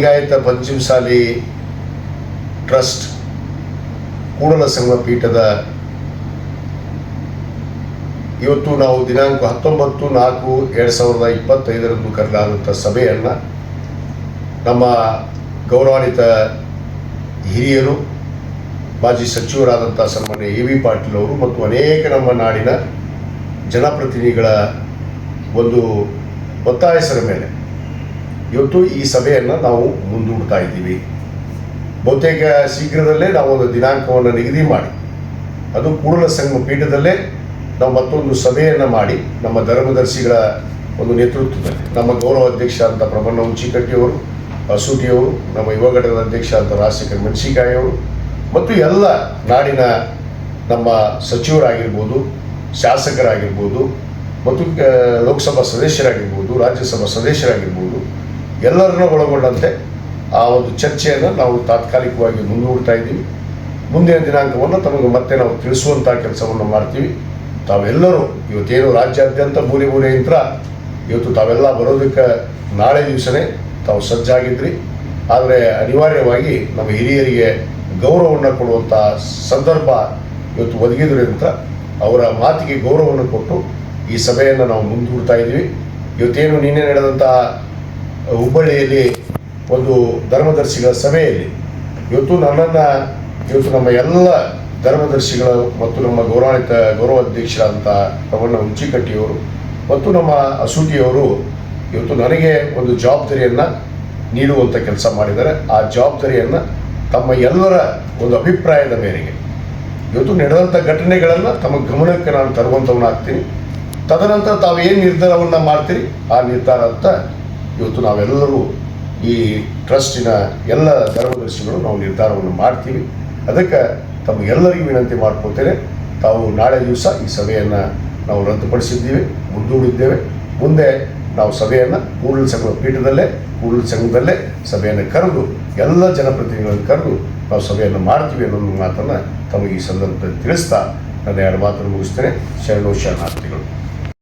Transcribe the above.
Lingayat Panchamasali trust ಕೂಡಲ ಸಂಘ ಪೀಠದ ಇವತ್ತು ನಾವು ದಿನಾಂಕ ಹತ್ತೊಂಬತ್ತು ನಾಲ್ಕು ಎರಡು ಸಾವಿರದ ಇಪ್ಪತ್ತೈದರಂದು ಕರೆಲಾದಂಥ ಸಭೆಯನ್ನು ನಮ್ಮ ಗೌರವಾನ್ವಿತ ಹಿರಿಯರು, ಮಾಜಿ ಸಚಿವರಾದಂಥ ಸನ್ಮಾನ್ಯ ಎ ವಿ ಪಾಟೀಲ್ ಅವರು ಮತ್ತು ಅನೇಕ ನಮ್ಮ ನಾಡಿನ ಜನಪ್ರತಿನಿಧಿಗಳ ಒಂದು ಒತ್ತಾಯಸರ ಮೇಲೆ ಇವತ್ತು ಈ ಸಭೆಯನ್ನು ನಾವು ಮುಂದೂಡ್ತಾ ಇದ್ದೀವಿ. ಬಹುತೇಕ ಶೀಘ್ರದಲ್ಲೇ ನಾವು ಒಂದು ದಿನಾಂಕವನ್ನು ನಿಗದಿ ಮಾಡಿ, ಅದು ಕೂಡಲ ಸಂಘ ಪೀಠದಲ್ಲೇ ನಾವು ಮತ್ತೊಂದು ಸಭೆಯನ್ನು ಮಾಡಿ ನಮ್ಮ ಧರ್ಮದರ್ಶಿಗಳ ಒಂದು ನೇತೃತ್ವದಲ್ಲಿ, ನಮ್ಮ ಗೌರವ ಅಧ್ಯಕ್ಷ ಅಂತ ಪ್ರಬಣ್ಣ ಹುಂಚಿಕಟ್ಟಿಯವರು ಅಸೂಟಿಯವರು ನಮ್ಮ ಯುವ ಘಟಕದ ಅಧ್ಯಕ್ಷ ಅಂತ ರಾಜಶೇಖರ್ ಮೆಣಸಿಕಾಯಿಯವರು ಮತ್ತು ಎಲ್ಲ ನಾಡಿನ ನಮ್ಮ ಸಚಿವರಾಗಿರ್ಬೋದು, ಶಾಸಕರಾಗಿರ್ಬೋದು, ಮತ್ತು ಲೋಕಸಭಾ ಸದಸ್ಯರಾಗಿರ್ಬೋದು, ರಾಜ್ಯಸಭಾ ಸದಸ್ಯರಾಗಿರ್ಬೋದು ಎಲ್ಲರನ್ನ ಒಳಗೊಂಡಂತೆ ಆ ಒಂದು ಚರ್ಚೆಯನ್ನು ನಾವು ತಾತ್ಕಾಲಿಕವಾಗಿ ಮುಂದೂಡ್ತಾ ಇದ್ದೀವಿ. ಮುಂದಿನ ದಿನಾಂಕವನ್ನು ತಮಗೆ ಮತ್ತೆ ನಾವು ತಿಳಿಸುವಂಥ ಕೆಲಸವನ್ನು ಮಾಡ್ತೀವಿ. ತಾವೆಲ್ಲರೂ ಇವತ್ತೇನು ರಾಜ್ಯಾದ್ಯಂತ ಮೂಲೆ ಯಂತ್ರ ಇವತ್ತು ತಾವೆಲ್ಲ ಬರೋದಕ್ಕೆ ನಾಳೆ ದಿವಸನೇ ತಾವು ಸಜ್ಜಾಗಿದ್ರಿ. ಆದರೆ ಅನಿವಾರ್ಯವಾಗಿ ನಮ್ಮ ಹಿರಿಯರಿಗೆ ಗೌರವವನ್ನು ಕೊಡುವಂಥ ಸಂದರ್ಭ ಇವತ್ತು ಒದಗಿದ್ರಿಂದ ಅವರ ಮಾತಿಗೆ ಗೌರವವನ್ನು ಕೊಟ್ಟು ಈ ಸಭೆಯನ್ನು ನಾವು ಮುಂದೂಡ್ತಾ ಇದ್ದೀವಿ. ಇವತ್ತೇನು ನಿನ್ನೆ ನಡೆದಂಥ ಹುಬ್ಬಳ್ಳಿಯಲ್ಲಿ ಒಂದು ಧರ್ಮದರ್ಶಿಗಳ ಸಭೆಯಲ್ಲಿ ಇವತ್ತು ನನ್ನನ್ನು, ಇವತ್ತು ನಮ್ಮ ಎಲ್ಲ ಧರ್ಮದರ್ಶಿಗಳು ಮತ್ತು ನಮ್ಮ ಗೌರವಾನ್ವಿತ ಗೌರವ ಅಂತ ಪ್ರವಣ್ಣ ಹುಂಚಿಕಟ್ಟಿಯವರು ಮತ್ತು ನಮ್ಮ ಅಸೂಟಿಯವರು ಇವತ್ತು ನನಗೆ ಒಂದು ಜವಾಬ್ದಾರಿಯನ್ನು ನೀಡುವಂಥ ಕೆಲಸ ಮಾಡಿದ್ದಾರೆ. ಆ ಜವಾಬ್ದಾರಿಯನ್ನು ತಮ್ಮ ಎಲ್ಲರ ಒಂದು ಅಭಿಪ್ರಾಯದ ಮೇರೆಗೆ. ಇವತ್ತು ನಡೆದಂಥ ಘಟನೆಗಳನ್ನು ತಮ್ಮ ಗಮನಕ್ಕೆ ನಾನು ತರುವಂಥವನ್ನಾಗ್ತೀನಿ ತದನಂತರ ತಾವೇನು ನಿರ್ಧಾರವನ್ನು ಮಾಡ್ತೀರಿ? ಆ ನಿರ್ಧಾರ ಅಂತ ಇವತ್ತು ನಾವೆಲ್ಲರೂ ಈ ಟ್ರಸ್ಟಿನ ಎಲ್ಲ ಧರ್ಮದರ್ಶಿಗಳು ನಾವು ನಿರ್ಧಾರವನ್ನು ಮಾಡ್ತೀವಿ. ಅದಕ್ಕೆ ತಮಗೆಲ್ಲರಿಗೂ ವಿನಂತಿ ಮಾಡ್ಕೊತೇನೆ. ತಾವು ನಾಳೆ ದಿವಸ ಈ ಸಭೆಯನ್ನು ನಾವು ರದ್ದುಪಡಿಸಿದ್ದೀವಿ. ಮುಂದೂಡಿದ್ದೇವೆ. ಮುಂದೆ ನಾವು ಸಭೆಯನ್ನು ಕೂಡಲ ಸಂಘದ ಪೀಠದಲ್ಲೇ, ಕೂಡಲ ಸಂಘದಲ್ಲೇ ಸಭೆಯನ್ನು ಕರೆದು, ಎಲ್ಲ ಜನಪ್ರತಿನಿಧಿಗಳನ್ನು ಕರೆದು ನಾವು ಸಭೆಯನ್ನು ಮಾಡ್ತೀವಿ ಅನ್ನೋ ಮಾತನ್ನು ತಮಗೆ ಈ ಸಂದರ್ಭದಲ್ಲಿ ತಿಳಿಸ್ತಾ ನನ್ನ ಎರಡು ಮಾತನ್ನು ಮುಗಿಸ್ತೇನೆ. ಶರಣೋ ಶರಣಾರ್ಥಿಗಳು.